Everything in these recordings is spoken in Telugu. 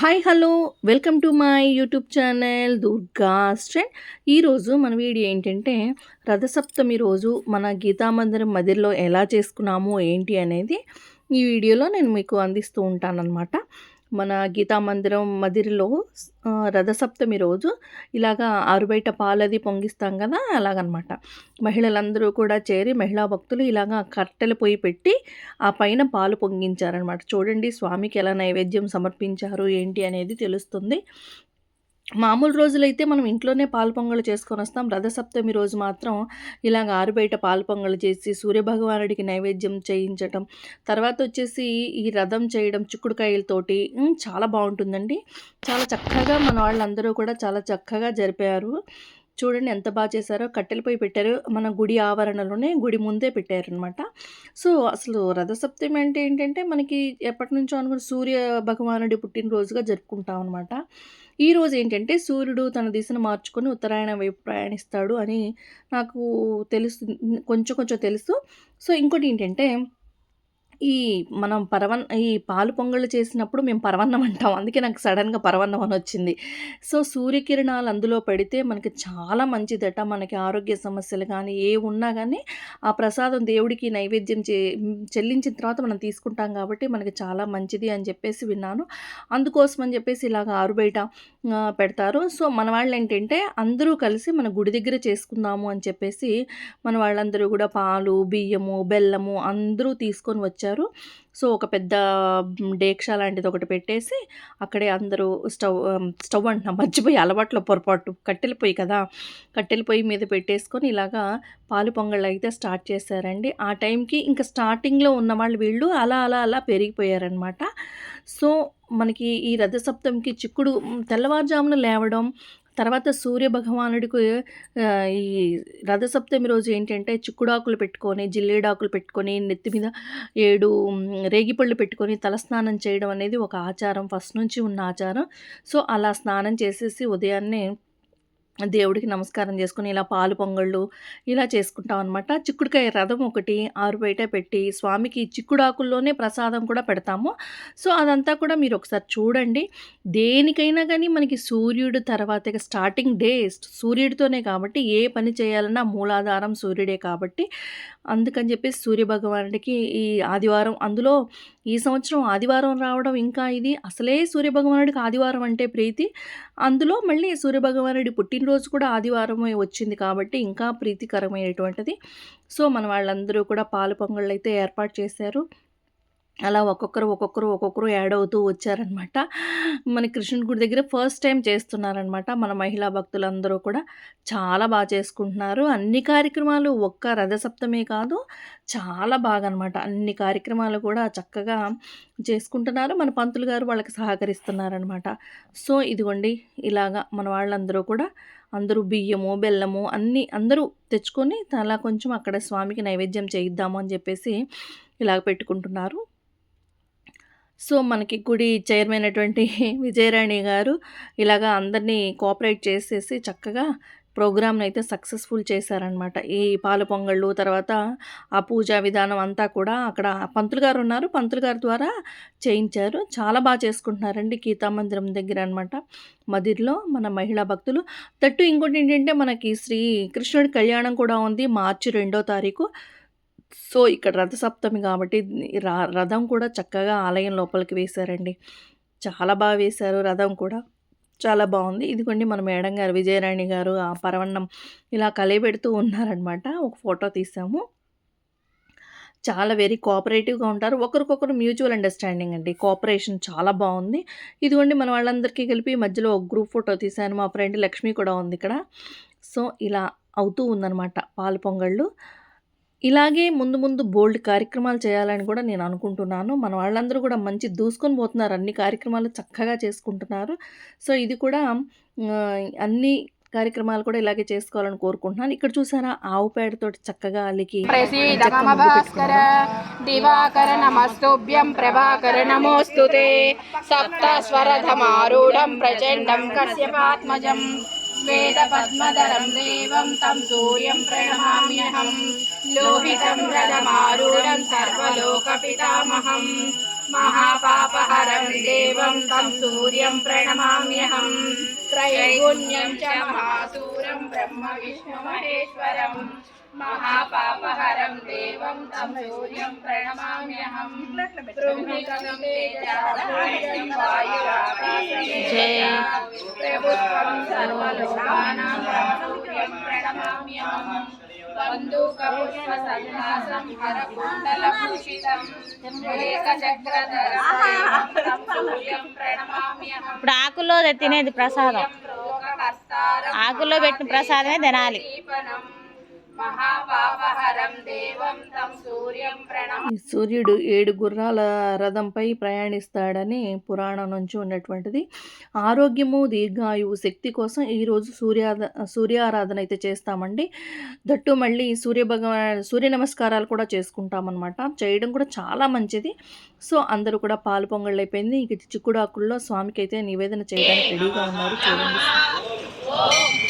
Hi hello. Welcome to my YouTube channel Durga స్ట్రెండ్ ఈరోజు మన వీడియో ఏంటంటే రథసప్తమి రోజు మన గీతామందిరం మదిలో ఎలా చేసుకున్నాము ఏంటి అనేది ఈ వీడియోలో నేను మీకు అందిస్తూ ఉంటానన్నమాట. మన గీతా మందిరం మదిరిలో రథసప్తమి రోజు ఇలాగా ఆరుబయట పాలది పొంగిస్తాం కదా అలాగనమాట. మహిళలందరూ కూడా చేరి మహిళా భక్తులు ఇలాగా కట్టెల పొయ్యి పెట్టి ఆ పైన పాలు పొంగించారనమాట. చూడండి స్వామికి ఎలా నైవేద్యం సమర్పించారు ఏంటి అనేది తెలుస్తుంది. మామూలు రోజులైతే మనం ఇంట్లోనే పాలు పొంగలు చేసుకొని వస్తాం. రథసప్తమి రోజు మాత్రం ఇలాగ ఆరుబయట పాలు పొంగలు చేసి సూర్యభగవానుడికి నైవేద్యం చేయించటం తర్వాత వచ్చేసి ఈ రథం చేయడం చిక్కుడుకాయలతోటి చాలా బాగుంటుందండి. చాలా చక్కగా మన వాళ్ళందరూ కూడా చాలా చక్కగా జరిపారు. చూడండి ఎంత బాగా చేశారో కట్టెల పొయ్యి పెట్టారు. మన గుడి ఆవరణలోనే గుడి ముందే పెట్టారనమాట సో అసలు రథసప్తమి అంటే ఏంటంటే మనకి ఎప్పటి నుంచో అనుకున్న సూర్య భగవానుడి పుట్టినరోజుగా జరుపుకుంటాం అనమాట ఈ రోజు ఏంటంటే సూర్యుడు తన దిశను మార్చుకొని ఉత్తరాయణ వైపు ప్రయాణిస్తాడు అని నాకు తెలుసు కొంచెం కొంచెం తెలుసు. సో ఇంకోటి ఏంటంటే ఈ మనం పరవన్ ఈ పాలు పొంగళ్ళు చేసినప్పుడు మేము పరవన్నం అంటాం. అందుకే నాకు సడన్గా పరవన్నం అని వచ్చింది. సో సూర్యకిరణాలు అందులో పెడితే మనకి చాలా మంచిదట. మనకి ఆరోగ్య సమస్యలు కానీ ఏ ఉన్నా కానీ ఆ ప్రసాదం దేవుడికి నైవేద్యం చే చెల్లించిన తర్వాత మనం తీసుకుంటాం కాబట్టి మనకి చాలా మంచిది అని చెప్పేసి విన్నాను. అందుకోసం అని చెప్పేసి ఇలాగ ఆరుబయట పెడతారు. సో మన వాళ్ళు ఏంటంటే అందరూ కలిసి మన గుడి దగ్గర చేసుకుందాము అని చెప్పేసి మన వాళ్ళందరూ కూడా పాలు బియ్యము బెల్లము అందరూ తీసుకొని వచ్చారు. సో ఒక పెద్ద డేక్షా లాంటిది ఒకటి పెట్టేసి అక్కడే అందరూ స్టవ్ స్టవ్ అంటున్నా మర్చిపోయి అలవాట్లో పొరపాటు. కట్టెల పొయ్యి కదా! కట్టెల పొయ్యి మీద పెట్టేసుకొని ఇలాగా పాలు పొంగళ్ళు అయితే స్టార్ట్ చేశారండి. ఆ టైంకి ఇంకా స్టార్టింగ్లో ఉన్న వాళ్ళు వీళ్ళు అలా అలా అలా పెరిగిపోయారనమాట సో మనకి ఈ రథసప్తమికి చిక్కుడు తెల్లవారుజామున లేవడం తర్వాత సూర్య భగవానుడికి ఈ రథసప్తమి రోజు ఏంటంటే చిక్కుడాకులు పెట్టుకొని జిల్లేడాకులు పెట్టుకొని నెత్తి మీద ఏడు రేగిపళ్ళు పెట్టుకొని తలస్నానం చేయడం అనేది ఒక ఆచారం ఫస్ట్ నుంచి ఉన్న ఆచారం. సో అలా స్నానం చేసేసి ఉదయాన్నే దేవుడికి నమస్కారం చేసుకుని ఇలా పాలు పొంగళ్ళు ఇలా చేసుకుంటాం అనమాట చిక్కుడుకాయ రథం ఒకటి ఆరు బయట పెట్టి స్వామికి చిక్కుడాకుల్లోనే ప్రసాదం కూడా పెడతాము. సో అదంతా కూడా మీరు ఒకసారి చూడండి. దేనికైనా కానీ మనకి సూర్యుడు తర్వాత స్టార్టింగ్ డే సూర్యుడితోనే కాబట్టి ఏ పని చేయాలన్నా మూలాధారం సూర్యుడే కాబట్టి అందుకని చెప్పేసి సూర్య భగవానుడికి ఈ ఆదివారం అందులో ఈ సంవత్సరం ఆదివారం రావడం ఇంకా ఇది అసలే సూర్య భగవానుడికి ఆదివారం అంటే ప్రీతి. అందులో మళ్ళీ సూర్యభగవానుడి పుట్టినరోజు కూడా ఆదివారమే వచ్చింది కాబట్టి ఇంకా ప్రీతికరమైనటువంటిది. సో మన వాళ్ళందరూ కూడా పాలు పొంగళ్ళు అయితే ఏర్పాటు చేశారు. అలా ఒక్కొక్కరు ఒక్కొక్కరు ఒక్కొక్కరు యాడ్ అవుతూ వచ్చారనమాట మన కృష్ణుడి గుడి దగ్గర ఫస్ట్ టైం చేస్తున్నారనమాట మన మహిళా భక్తులందరూ కూడా. చాలా బాగా చేసుకుంటున్నారు. అన్ని కార్యక్రమాలు ఒక్క రథసప్తమే కాదు చాలా బాగా అనమాట అన్ని కార్యక్రమాలు కూడా చక్కగా చేసుకుంటున్నారు. మన పంతులు గారు వాళ్ళకి సహకరిస్తున్నారనమాట. సో ఇదిగోండి ఇలాగా మన వాళ్ళందరూ కూడా అందరూ బియ్యము బెల్లము అన్నీ అందరూ తెచ్చుకొని అలా కొంచెం అక్కడ స్వామికి నైవేద్యం చేయిద్దాము అని చెప్పేసి ఇలాగ పెట్టుకుంటున్నారు. సో మనకి గుడి చైర్మన్ అయినటువంటి విజయరాణి గారు ఇలాగా అందరినీ కోఆపరేట్ చేసేసి చక్కగా ప్రోగ్రామ్ని అయితే సక్సెస్ఫుల్ చేశారనమాట. ఈ పాల పొంగళ్ళు తర్వాత ఆ పూజా విధానం అంతా కూడా అక్కడ పంతులు గారు ఉన్నారు. పంతులు గారి ద్వారా చేయించారు. చాలా బాగా చేసుకుంటున్నారండి గీతా మందిరం దగ్గర అనమాట మదిర్లో మన మహిళా భక్తులు. తట్టు ఇంకోటి ఏంటంటే మనకి శ్రీ కృష్ణుడి కళ్యాణం కూడా ఉంది మార్చి రెండో తారీఖు. సో ఇక్కడ రథసప్తమి కాబట్టి రథం కూడా చక్కగా ఆలయం లోపలికి వేశారండి. చాలా బాగా వేశారు రథం కూడా. చాలా బాగుంది. ఇదిగోండి మన మేడం గారు విజయరాణి గారు ఆ పరవన్నం ఇలా కలిపెడుతూ ఉన్నారనమాట ఒక ఫోటో తీసాము. చాలా వెరీ కోఆపరేటివ్గా ఉంటారు. ఒకరికొకరు మ్యూచువల్ అండర్స్టాండింగ్ అండి. కోఆపరేషన్ చాలా బాగుంది. ఇదిగోండి మన వాళ్ళందరికీ కలిపి మధ్యలో ఒక గ్రూప్ ఫోటో తీశాను మా ఫ్రెండ్ లక్ష్మి కూడా ఉంది ఇక్కడ. సో ఇలా అవుతూ ఉందన్నమాట పాలు పొంగళ్ళు. ఇలాగే ముందు ముందు బోల్డ్ కార్యక్రమాలు చేయాలని కూడా నేను అనుకుంటున్నాను. మన వాళ్ళందరూ కూడా మంచి దూసుకొని పోతున్నారు. అన్ని కార్యక్రమాలు చక్కగా చేసుకుంటున్నారు. సో ఇది కూడా అన్ని కార్యక్రమాలు కూడా ఇలాగే చేసుకోవాలని కోరుకుంటున్నాను. ఇక్కడ చూసారా ఆవు పేడతో చక్కగా అలికి దివాకర పద్మధరం దేవం తం సూర్యం ప్రణమామ్యహం. लोहितं रथमारूढं सर्वलोकपितामहम्। महापापहरं देवं तं सूर्यं प्रणमाम्यहम्। त्रयैगुण्यं च महासूरं ब्रह्मविष्णुमहेश्वरम्। महापापहरं देवं तं सूर्यं प्रणमाम्यहम्। प्रभुत्वं सर्वलोकानां प्रणमाम्यहम्। ఇప్పుడు ఆకుల్లో తినేది ప్రసాదం. ఆకుల్లో పెట్టిన ప్రసాదమే తినాలి. సూర్యుడు ఏడు గుర్రాల రథంపై ప్రయాణిస్తాడని పురాణం నుంచి ఉన్నటువంటిది. ఆరోగ్యము దీర్ఘాయువు శక్తి కోసం ఈరోజు సూర్యాద సూర్యారాధన అయితే చేస్తామండి. దట్టు మళ్ళీ సూర్య భగవా సూర్య నమస్కారాలు కూడా చేసుకుంటామన్నమాట. చేయడం కూడా చాలా మంచిది. సో అందరూ కూడా పాలు పొంగళ్ళు అయిపోయింది ఇక చిక్కుడాకుల్లో స్వామికి అయితే నివేదన చేయడానికి రెడీగా ఉన్నారు. చూడండి.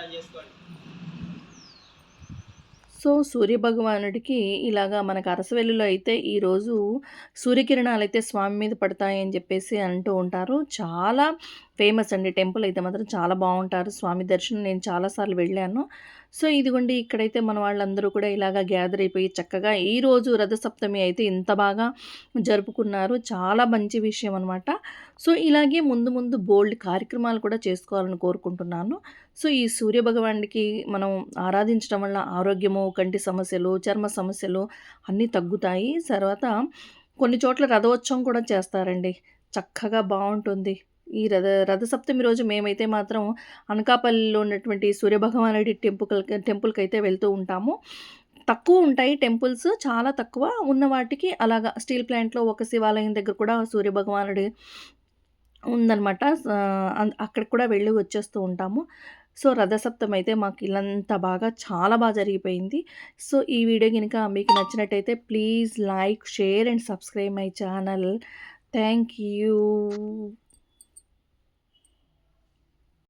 నమస్కారం చేసుకోండి. సో సూర్యభగవానుడికి ఇలాగా మనకు అరసవెల్లులో అయితే ఈరోజు సూర్యకిరణాలు అయితే స్వామి మీద పడతాయని చెప్పేసి అంటూ ఉంటారు. చాలా ఫేమస్ అండి టెంపుల్ అయితే మాత్రం చాలా బాగుంటారు. స్వామి దర్శనం నేను చాలాసార్లు వెళ్ళాను. సో ఇదిగోండి ఇక్కడైతే మన వాళ్ళందరూ కూడా ఇలాగా గ్యాదర్ అయిపోయి చక్కగా ఈరోజు రథసప్తమి అయితే ఇంత బాగా జరుపుకున్నారు. చాలా మంచి విషయం అనమాట సో ఇలాగే ముందు ముందు బోల్డ్ కార్యక్రమాలు కూడా చేసుకోవాలని కోరుకుంటున్నాను. సో ఈ సూర్య భగవానుడికి మనం ఆరాధించడం వల్ల ఆరోగ్యము కంటి సమస్యలు చర్మ సమస్యలు అన్నీ తగ్గుతాయి. తర్వాత కొన్ని చోట్ల రథోత్సవం కూడా చేస్తారండి. చక్కగా బాగుంటుంది. ఈ రథ రథసప్తమి రోజు మేమైతే మాత్రం అనకాపల్లిలో ఉన్నటువంటి సూర్యభగవానుడి టెంపుల్ టెంపుల్కి అయితే వెళ్తూ ఉంటాము. తక్కువ ఉంటాయి టెంపుల్స్ చాలా తక్కువ. ఉన్న వాటికి అలాగా స్టీల్ ప్లాంట్లో ఒక శివాలయం దగ్గర కూడా సూర్యభగవానుడి ఉందన్నమాట. ఆ, అక్కడికి కూడా వెళ్ళి వచ్చేస్తూ ఉంటాము. సో రథసప్తం అయితే మాకు ఇల్లంతా బాగా చాలా బాగా జరిగిపోయింది. సో ఈ వీడియో కనుక మీకు నచ్చినట్టయితే please like share and subscribe my channel. Thank you.